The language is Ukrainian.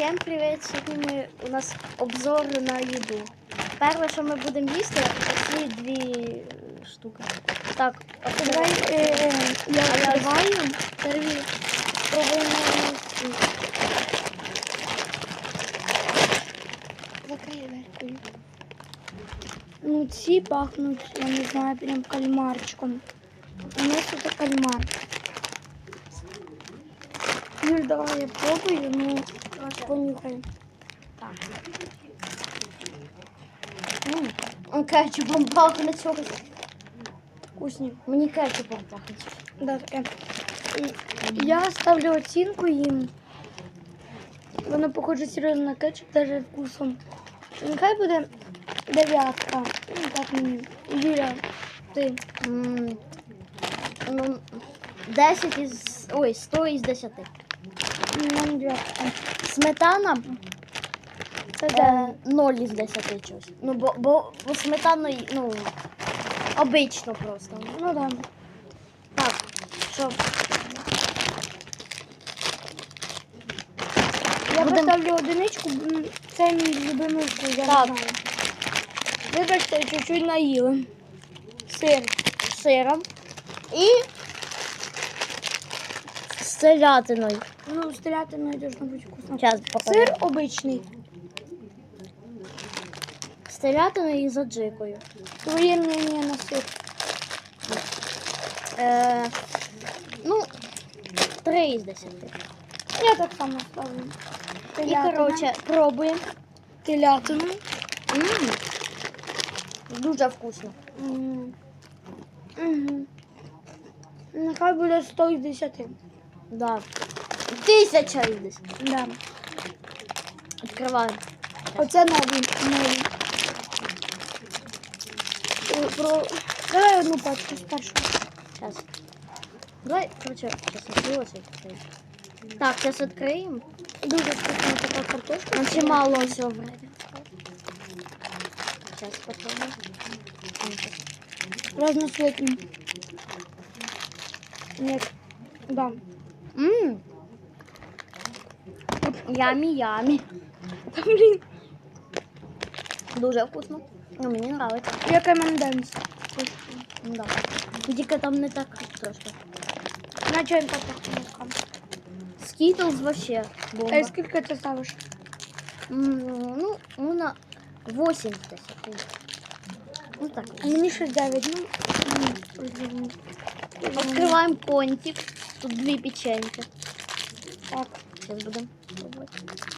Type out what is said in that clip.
Всем привет! Сьогодні ми, у нас обзор на їду. Перше, що ми будемо їсти, ці дві штуки. Так, Давай е, е, я відкриваю. перві пробуємо. Закрий дверкою. Ну, ці пахнуть, я не знаю, прям кальмарчиком. У нас тут кальмар. Юль, давай я пробую, ну, понюхай. М, Кетчупом пахне чогось. Вкусні. Мені кетчупом пахне. Да, таке. І Я ставлю оцінку їм. Воно похоже серйозно на кетчуп, навіть вкусом. Нехай буде дев'ятка. Ну, так мені. Юля, ти. М, Ну, 10 із. Ой, 100 із 10. Сметана Це е, дев'ять. 0 із 10 чогось. Ну, бо, бо, бо сметана, ну, обично просто. Ну да. Так, що Я Будем- поставлю одиничку, це мій любимий вкус, я Так. не знаю. Вибачте, чуть-чуть наїли. Сир. з сиром і з селятиною. Ну, стріляти не должно бути вкусно. Покажу. Сир обичний. З селятиною і з аджикою. Твоє мнение на сир. Е, ну, 3 із 10. Я так само ставлю. І, Телятина. коротше, пробуємо. телятину. М, Дуже вкусно. М. Мгм. Нехай буде 100 із 10. Да. Тисяча 10. Да. Відкриваємо. Оце новий. новий. Е, Про... Давай одну пачку спершу. Зараз. Давай, коротше, зараз відкрилося. Так, зараз відкриємо. Дуже вкусна така картошка. Нам ще мало всього время. Сейчас попробуем. Разноцветний. Нет. Да. Ммм. Ямі ямі. Та, блін. Дуже вкусно. Ну, мені нравится. Як M&M's. Да. Тільки там не так трошки. Наче він так пахне. Скітлз вообще бомба. А скільки ти ставиш? М, Ну, ну на 8 десь. Ну так. А мені 6-9. Ну, м, розумію. Відкриваємо контик. Тут дві печеньки. Так. Зараз будемо 思います。